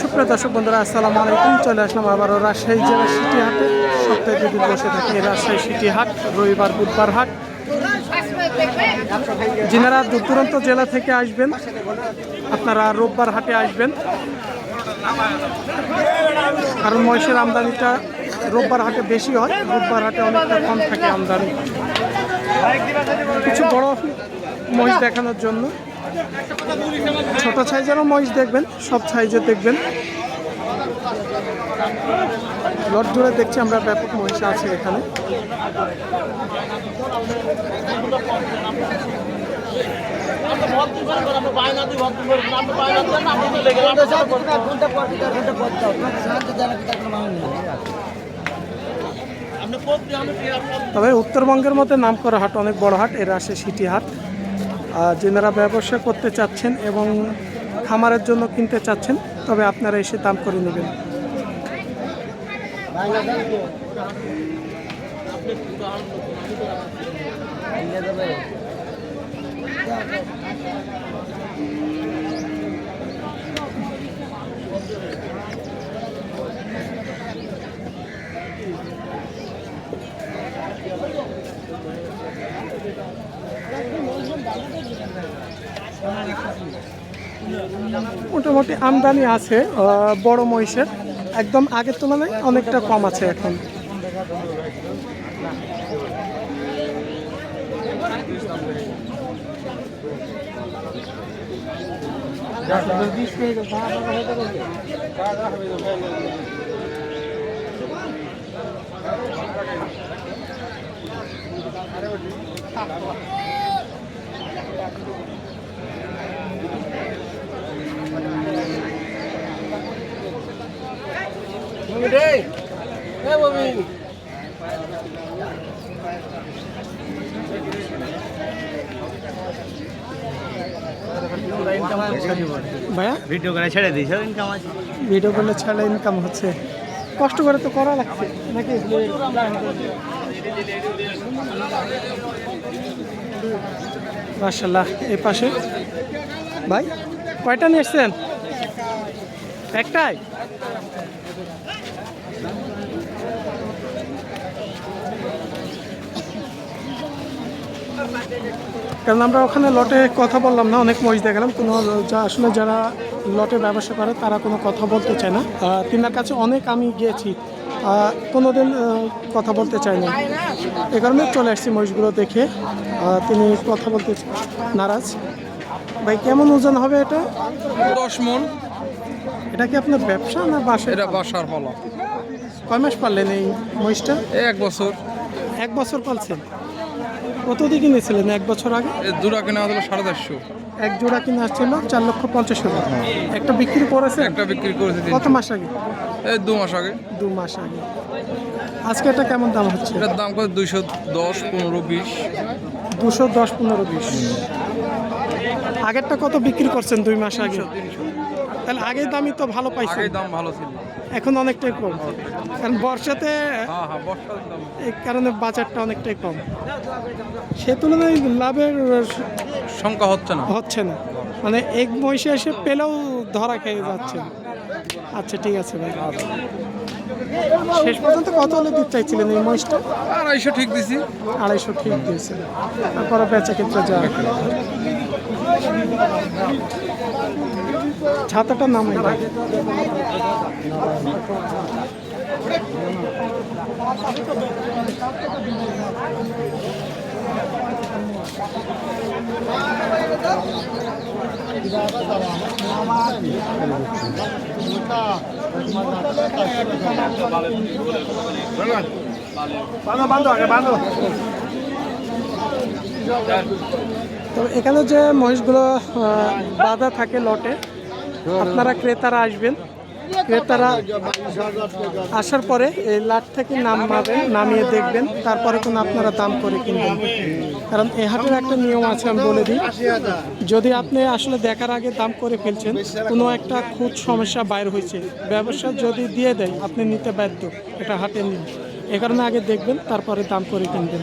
সুপ্রিয় দর্শক বন্ধুরা, আসসালামু আলাইকুম। চলে আসলাম আবারও রাজশাহী জেলার সিটি হাটে। সপ্তাহে দুদিন বসে থাকে রাজশাহী সিটি হাট, রবিবার, বুধবার হাট। যিনারা দূর দূরান্ত জেলা থেকে আসবেন, আপনারা রোববার হাটে আসবেন। কারণ মহিষের আমদানিটা রোববার হাটে বেশি হয়, বুধবার হাটে অনেকটা কম থাকে আমদানি। কিছু বড় মহিষ দেখানোর জন্য ছোট সাইজেরও মহিষ দেখবেন, সব সাইজের দেখবেন। লট জুড়ে দেখছি আমরা ব্যাপক মহিষ আছে এখানে। তবে উত্তরবঙ্গের মধ্যে নাম করা হাট অনেক বড় হাট, এর আসে সিটি হাট। যেনারা ব্যবসা করতে চাচ্ছেন এবং খামারের জন্য কিনতে চাচ্ছেন, তবে আপনারা এসে দাম করে নেবেন। মোটামুটি আমদানি আছে বড় মহিষের। একদম আগের তুলনায় অনেকটা কম আছে এখন। ভাইয়া? ভিডিও করে ছেড়ে দিয়েছে ইনকাম আছে। ভিডিও করলে ছাড়া ইনকাম হচ্ছে। কষ্ট করে তো করা লাগছে নাকি? মার্শাল্লাহ এই পাশে। ভাই কয়টা নিয়ে এসছেন? একটাই? কারণ আমরা ওখানে লটে কথা বললাম না অনেক মহিষ দেখালাম কোনো যা আসলে যারা লটে ব্যবসা করে তারা কোনো কথা বলতে চায় না। তিনার কাছে অনেক আমি গিয়েছি আহ, কোনোদিন আহ, কথা বলতে চাই না এ কারণে চলে আসছি মহিষগুলো দেখে। তিনি কথা বলতে নারাজ। ভাই কেমন ওজন হবে এটা? দশ মন। এটা কি আপনার ব্যবসা না বাসা এটা বাসার ফলা কয় মাস পারলেন এই মহিষটা? এক বছর। এক বছর পালছেন? কত দিয়ে কিনেছিলেন এক বছর আগে? দুটা কেনা হলো সাড়ে চারশো। এক জোড়া কিনে আসছিল চার লক্ষ পঞ্চাশ হাজার। একটা বিক্রি করেছে একটা বিক্রি করেছে কত মাস আগে? এই দু মাস আগে। দু মাস আগে। আজকে এটা কেমন দাম হচ্ছে? এটার দাম কত? দুইশো দশ পনেরো বিশ। দুশো দশ পনেরো বিশ। আগেরটা কত বিক্রি করছেন দুই মাস আগে? তাহলে আগের দামই তো ভালো পাইছেন। আগে দাম ভালো ছিল। এখন অনেকটাই কম। কারণ বর্ষাতে হ্যাঁ হ্যাঁ এই কারণে বাজারটা অনেকটাই কম। সে তুলনায় লাভের সংখ্যা হচ্ছে না। হচ্ছে না। মানে এক মহিষে এসে পেলেও ধরা খেয়ে যাচ্ছে। আচ্ছা ঠিক আছে ভাই। শেষ পর্যন্ত কত হলে দিতে চাইছিলেন এই মহিষটা? আড়াইশো ঠিক দিছি। আড়াইশো ঠিক দিয়েছে। তারপরে বেচা ক্ষেত্রে যা ছাতাটার নাম তো এখানে যে মহিষগুলো বাঁধা থাকে লটে আপনারা ক্রেতারা আসবেন। ক্রেতারা আসার পরে এই লাট থেকে নামাবেন, নামিয়ে দেখবেন, তারপরে কোনো আপনারা দাম করে কিনবেন। কারণ এ হাটের একটা নিয়ম আছে, আমি বলে দিই। যদি আপনি আসলে দেখার আগে দাম করে ফেলছেন, কোনো একটা খুদ সমস্যা বাইর হয়েছে। ব্যবসা যদি দিয়ে দেয়, আপনি নিতে বাধ্য। এটা হাটে নিন এ কারণে আগে দেখবেন, তারপরে দাম করে কিনবেন।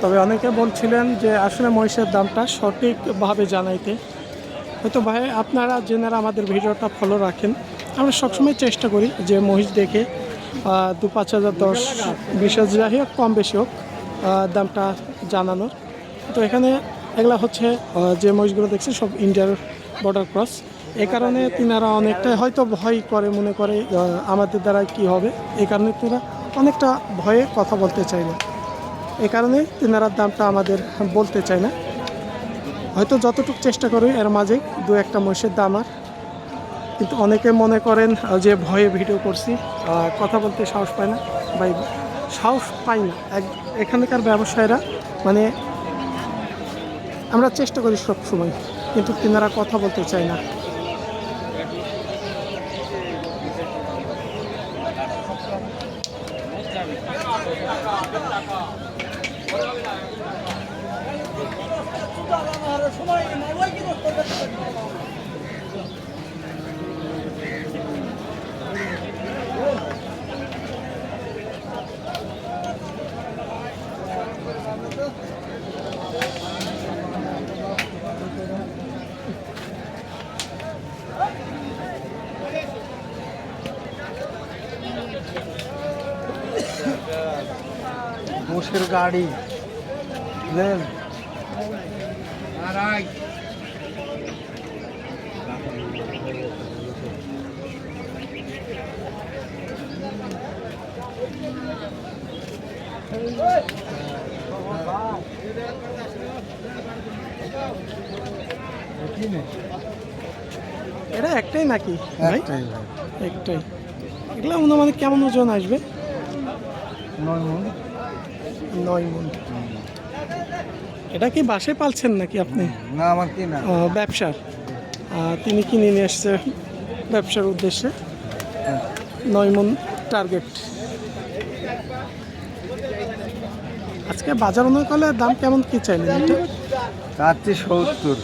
তবে অনেকে বলছিলেন যে আসলে মহিষের দামটা সঠিকভাবে জানাইতে। হয়তো ভাই, আপনারা যেনারা আমাদের ভিডিওটা ফলো রাখেন, আমরা সবসময় চেষ্টা করি যে মহিষ দেখে দু পাঁচ হাজার দশ, বিশ হাজার হোক, কম বেশি হোক দামটা জানানোর। তো এখানে এগুলা হচ্ছে যে মহিষগুলো দেখছি সব ইন্ডিয়ার বর্ডার ক্রস এই কারণে তিনারা অনেকটা হয়তো ভয় করে, মনে করে আমাদের দ্বারা কি হবে। এই কারণে তিনারা অনেকটা ভয়ে কথা বলতে চায় না। এই কারণে তিনারার দামটা আমাদের বলতে চায় না। হয়তো যতটুকু চেষ্টা করি, এর মাঝে দু একটা মহিষের দাম আর। কিন্তু অনেকে মনে করেন যে ভয়ে ভিডিও করছি কথা বলতে সাহস পায় না বা সাহস পাই না। এখানকার ব্যবসায়ীরা মানে আমরা চেষ্টা করি সব সময় কিন্তু তিনারা কথা বলতে চায় না। সময় মোষের গাড়ি। বুঝলেন এটা একটাই নাকি? ভাই? একটাই এগুলো অনুমানিক কেমন ওজন আসবে? নয় মন। এটা কি বাসে পালছেন নাকি আপনি? না আমার কি না ব্যবসার। তিনি কিনে নিয়ে এসছে ব্যবসার উদ্দেশ্যে। নয় মন টার্গেট। আজকে বাজার অনুকূলে দাম কেমন কি চাইলেন এটা? চাচ্ছি সত্তর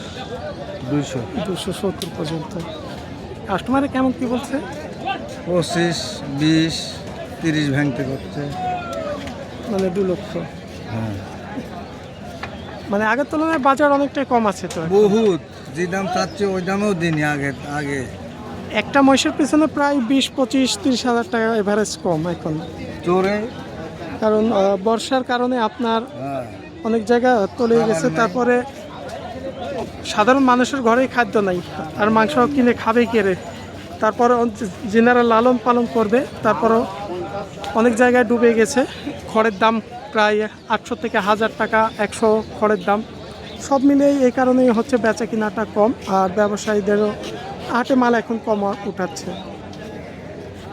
দুইশো। দুশো সত্তর পর্যন্ত। কাস্টমারে কেমন কি বলছে? পঁচিশ বিশ তিরিশ ভ্যাংতে করছে। মানে দু লক্ষ। হ্যাঁ। মানে আগের তুলনায় বাজার অনেকটাই কম আছে তো বহুত যে দাম চাচ্ছে ওই দামেও দিনই আগে আগে। একটা মহিষের পিছনে প্রায় বিশ পঁচিশ তিরিশ হাজার টাকা এভারেজ কম এখন। জোরে কারণ বর্ষার কারণে আপনার হ্যাঁ। অনেক জায়গা তলে গেছে তারপরে সাধারণ মানুষের ঘরেই খাদ্য নাই। আর মাংস কিনে খাবে কেড়ে তারপর যিনারা লালন পালন করবে তারপরও অনেক জায়গায় ডুবে গেছে। খড়ের দাম প্রায় আটশো থেকে হাজার টাকা, একশো খড়ের দাম। সব মিলিয়ে এই কারণেই হচ্ছে বেচা কিনাটা কম, আর ব্যবসায়ীদেরও হাটে মাল এখন কম উঠাচ্ছে।